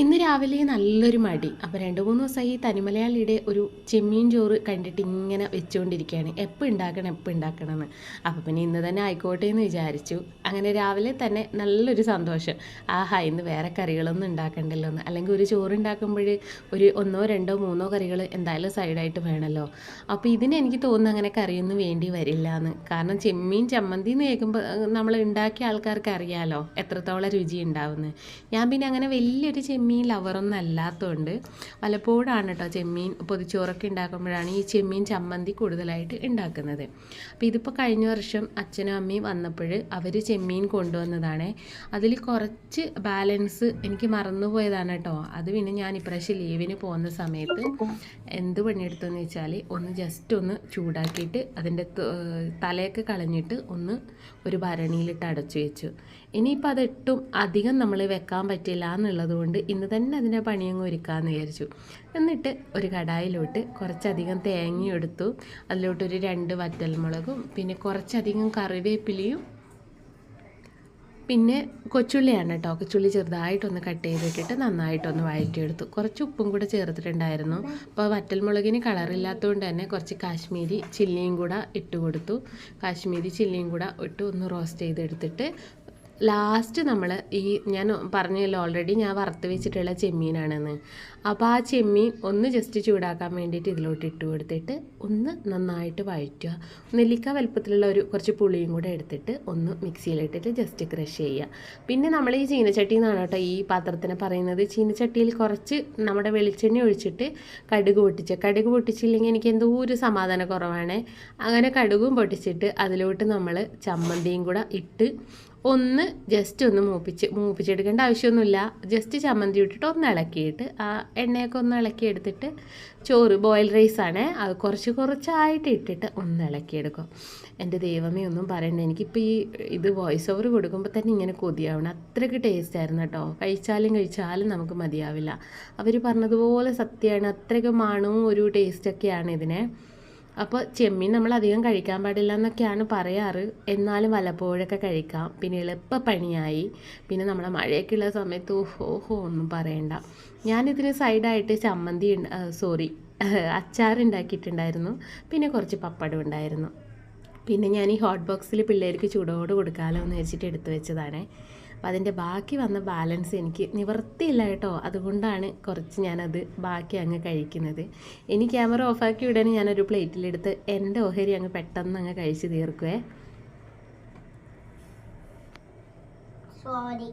ഇന്ന് രാവിലെ നല്ലൊരു മടി. അപ്പോൾ രണ്ട് മൂന്ന് ദിവസമായി തനിമലയാളിയുടെ ഒരു ചെമ്മീൻ ചോറ് കണ്ടിട്ട് ഇങ്ങനെ വെച്ചുകൊണ്ടിരിക്കുകയാണ് എപ്പോൾ ഉണ്ടാക്കണം എപ്പോൾ ഉണ്ടാക്കണം എന്ന് അപ്പോൾ പിന്നെ ഇന്ന് തന്നെ ആയിക്കോട്ടെ എന്ന് വിചാരിച്ചു. അങ്ങനെ രാവിലെ തന്നെ നല്ലൊരു സന്തോഷം. ആഹാ ഇന്ന് വേറെ കറികളൊന്നും ഉണ്ടാക്കണ്ടല്ലോ എന്ന് അല്ലെങ്കിൽ ഒരു ചോറ് ഉണ്ടാക്കുമ്പോൾ ഒരു ഒന്നോ രണ്ടോ മൂന്നോ കറികൾ എന്തായാലും സൈഡായിട്ട് വേണമല്ലോ അപ്പോൾ ഇതിന് എനിക്ക് തോന്നുന്നു അങ്ങനെ കറിയൊന്നും വേണ്ടി വരില്ല എന്ന് കാരണം ചെമ്മീൻ ചമ്മന്തി എന്ന് കേൾക്കുമ്പോൾ നമ്മൾ ഉണ്ടാക്കിയ ആൾക്കാർക്ക് അറിയാമല്ലോ എത്രത്തോളം രുചി ഉണ്ടാവുന്നത് ഞാൻ പിന്നെ അങ്ങനെ വലിയൊരു ചെമ്മീൻ ലവറൊന്നും അല്ലാത്തതുകൊണ്ട് പലപ്പോഴാണ് കേട്ടോ ചെമ്മീൻ പൊതിച്ചോറൊക്കെ ഉണ്ടാക്കുമ്പോഴാണ് ഈ ചെമ്മീൻ ചമ്മന്തി കൂടുതലായിട്ട് ഉണ്ടാക്കുന്നത്. അപ്പോൾ ഇതിപ്പോൾ കഴിഞ്ഞ വർഷം അച്ഛനും അമ്മയും വന്നപ്പോൾ അവർ ചെമ്മീൻ കൊണ്ടുവന്നതാണ്. അതിൽ കുറച്ച് ബാലൻസ് എനിക്ക് മറന്നുപോയതാണ് കേട്ടോ. അത് പിന്നെ ഞാൻ ഇപ്രാവശ്യം ലീവിന് പോകുന്ന സമയത്ത് എന്ത് പണിയെടുത്തെന്ന് വെച്ചാൽ ഒന്ന് ജസ്റ്റ് ഒന്ന് ചൂടാക്കിയിട്ട് അതിന്റെ തലയൊക്കെ കളഞ്ഞിട്ട് ഒന്ന് ഒരു ഭരണിയിലിട്ട് അടച്ചു വെച്ചു. ഇനിയിപ്പോൾ അതെട്ടും അധികം നമ്മൾ വെക്കാൻ പറ്റില്ല എന്നുള്ളത് കൊണ്ട് ഇന്ന് തന്നെ അതിന്റെ പണിയങ്ങ് ഒരുക്കാമെന്ന് വിചാരിച്ചു. എന്നിട്ട് ഒരു കടായിലോട്ട് കുറച്ചധികം തേങ്ങ എടുത്തു. അതിലോട്ടൊരു രണ്ട് വറ്റൽമുളകും പിന്നെ കുറച്ചധികം കറിവേപ്പിലയും പിന്നെ കൊച്ചുള്ളിയാണ് കേട്ടോ. കൊച്ചുള്ളി ചെറുതായിട്ടൊന്ന് കട്ട് ചെയ്തിട്ടിട്ട് നന്നായിട്ടൊന്ന് വഴറ്റിയെടുത്തു. കുറച്ച് ഉപ്പും കൂടെ ചേർത്തിട്ടുണ്ടായിരുന്നു. അപ്പോൾ വറ്റൽമുളകിന് കളറില്ലാത്തതുകൊണ്ട് തന്നെ കുറച്ച് കാശ്മീരി ചില്ലിയും കൂടെ ഇട്ട് കൊടുത്തു. കാശ്മീരി ചില്ലിയും കൂടെ ഇട്ട് ഒന്ന് റോസ്റ്റ് ചെയ്തെടുത്തിട്ട് ലാസ്റ്റ് നമ്മൾ ഈ ഞാൻ പറഞ്ഞല്ലോ ഓൾറെഡി ഞാൻ വറുത്ത് വെച്ചിട്ടുള്ള ചെമ്മീനാണെന്ന്. അപ്പോൾ ആ ചെമ്മീൻ ഒന്ന് ജസ്റ്റ് ചൂടാക്കാൻ വേണ്ടിയിട്ട് ഇതിലോട്ട് ഇട്ട് കൊടുത്തിട്ട് ഒന്ന് നന്നായിട്ട് വഴറ്റുക. നെല്ലിക്ക വലുപ്പത്തിലുള്ള ഒരു കുറച്ച് പുളിയും കൂടെ എടുത്തിട്ട് ഒന്ന് മിക്സിയിലിട്ടിട്ട് ജസ്റ്റ് ക്രഷ് ചെയ്യുക. പിന്നെ നമ്മൾ ഈ ചീനച്ചട്ടി എന്നാണ് കേട്ടോ ഈ പാത്രത്തിന് പറയുന്നത്. ചീനച്ചട്ടിയിൽ കുറച്ച് നമ്മുടെ വെളിച്ചെണ്ണ ഒഴിച്ചിട്ട് കടുക് പൊട്ടിച്ച് കടുക് പൊട്ടിച്ചില്ലെങ്കിൽ എനിക്ക് എന്തോ ഒരു സമാധാന കുറവാണ്. അങ്ങനെ കടുകും പൊട്ടിച്ചിട്ട് അതിലോട്ട് നമ്മൾ ചമ്മന്തിയും കൂടെ ഇട്ട് ഒന്ന് ജസ്റ്റ് ഒന്ന് മൂപ്പിച്ച് മൂപ്പിച്ചെടുക്കേണ്ട ആവശ്യമൊന്നുമില്ല. ജസ്റ്റ് ചമ്മന്തി ഇട്ടിട്ട് ഒന്ന് ഇളക്കിയിട്ട് ആ എണ്ണയൊക്കെ ഒന്ന് ഇളക്കി എടുത്തിട്ട് ചോറ് ബോയിൽ റൈസാണ് അത് കുറച്ച് കുറച്ചായിട്ട് ഇട്ടിട്ട് ഒന്ന് ഇളക്കിയെടുക്കും. എന്റെ ദൈവമേ ഒന്നും പറയണ്ട. എനിക്കിപ്പോൾ ഈ ഇത് വോയിസ് ഓവർ കൊടുക്കുമ്പോൾ തന്നെ ഇങ്ങനെ കൊതിയാവണം. അത്രയ്ക്ക് ടേസ്റ്റ് ആയിരുന്നു കേട്ടോ. കഴിച്ചാലും കഴിച്ചാലും നമുക്ക് മതിയാവില്ല. അവർ പറഞ്ഞതുപോലെ സത്യമാണ്. അത്രയ്ക്ക് മണവും ഒരു ടേസ്റ്റൊക്കെയാണ് ഇതിനെ. അപ്പോൾ ചെമ്മീൻ നമ്മൾ അധികം കഴിക്കാൻ പാടില്ല എന്നൊക്കെയാണ് പറയാറ്. എന്നാലും വല്ലപ്പോഴൊക്കെ കഴിക്കാം. പിന്നെ എളുപ്പ പണിയായി. പിന്നെ നമ്മളെ മഴയൊക്കെ ഉള്ള സമയത്ത് ഓഹോ ഓഹോ ഒന്നും പറയണ്ട. ഞാനിതിന് സൈഡായിട്ട് ചമ്മന്തി സോറി അച്ചാർ ഉണ്ടാക്കിയിട്ടുണ്ടായിരുന്നു പിന്നെ കുറച്ച് പപ്പടം ഉണ്ടായിരുന്നു. പിന്നെ ഞാൻ ഈ ഹോട്ട് ബോക്സിൽ പിള്ളേർക്ക് ചൂടോട് കൊടുക്കാമല്ലോ എന്ന് വെച്ചിട്ട് എടുത്തു വെച്ചതാണ്. അപ്പോൾ അതിന്റെ ബാക്കി വന്ന ബാലൻസ് എനിക്ക് നിവർത്തിയില്ല കേട്ടോ. അതുകൊണ്ടാണ് കുറച്ച് ഞാനത് ബാക്കി അങ്ങ് കഴിക്കുന്നത്. ഇനി ക്യാമറ ഓഫാക്കി ഉടനെ ഞാനൊരു പ്ലേറ്റിലെടുത്ത് എന്റെ ഓഹരി അങ്ങ് പെട്ടെന്ന് അങ്ങ് കഴിച്ച് തീർക്കുവേ. സോറി